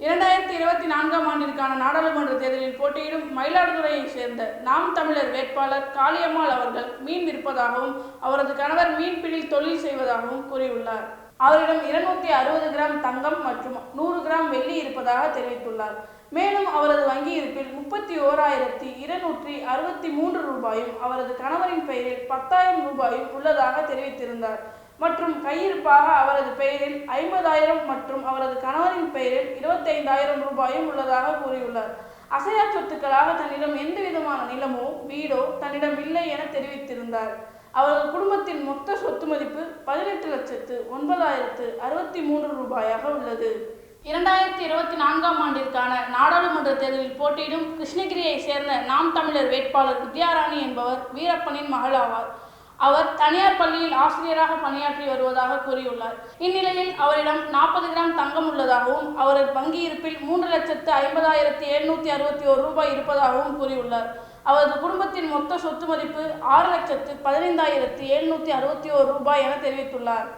இரண்டாயிரத்தி இருபத்தி நான்காம் ஆண்டிற்கான நாடாளுமன்ற தேர்தலில் போட்டியிடும் மயிலாடுதுறையைச் சேர்ந்த நாம் தமிழர் வேட்பாளர் காளியம்மாள் அவர்கள் மீன் விற்பதாகவும் அவரது கணவர் மீன்பிடியில் தொழில் செய்வதாகவும் கூறியுள்ளார். அவரிடம் இருநூத்தி அறுபது கிராம் தங்கம் மற்றும் நூறு கிராம் வெள்ளி இருப்பதாக தெரிவித்துள்ளார். மேலும் அவரது வங்கி இருப்பில் முப்பத்தி ஓராயிரத்தி இருநூற்றி அறுபத்தி மூன்று ரூபாயும் அவரது கணவரின் பெயரில் பத்தாயிரம் ரூபாயும் உள்ளதாக தெரிவித்திருந்தார். மற்றும் கையிருப்பாக அவரது பெயரில் ஐம்பதாயிரம் மற்றும் அவரது கணவரின் பெயரில் இருபத்தைந்தாயிரம் ரூபாயும் உள்ளதாக கூறியுள்ளார். அசையா சொத்துக்களாக தன்னிடம் எந்த விதமான நிலமோ வீடோ தன்னிடம் இல்லை என தெரிவித்திருந்தார். அவரது குடும்பத்தின் மொத்த சொத்து மதிப்பு பதினெட்டு லட்சத்து ஒன்பதாயிரத்து அறுபத்தி மூன்று ரூபாயாக உள்ளது. இரண்டாயிரத்தி இருபத்தி நான்காம் ஆண்டிற்கான நாடாளுமன்ற தேர்தலில் போட்டியிடும் கிருஷ்ணகிரியை சேர்ந்த நாம் தமிழர் வேட்பாளர் வித்யாராணி என்பவர் வீரப்பனின் மகள் ஆவார் தனியார் பள்ளியில் ஆசிரியராக பணியாற்றி வருவதாக கூறியுள்ளார். இந்நிலையில் அவரிடம் நாற்பது கிராம் தங்கம் உள்ளதாகவும் அவரது வங்கி இருப்பில் மூன்று லட்சத்து ஐம்பதாயிரத்தி எழுநூத்தி அறுபத்தி ஒரு ரூபாய் இருப்பதாகவும் கூறியுள்ளார். அவரது குடும்பத்தின் மொத்த சொத்து மதிப்பு ஆறு லட்சத்து பதினைந்தாயிரத்தி எழுநூத்தி அறுபத்தி ஒரு ரூபாய் என தெரிவித்துள்ளார்.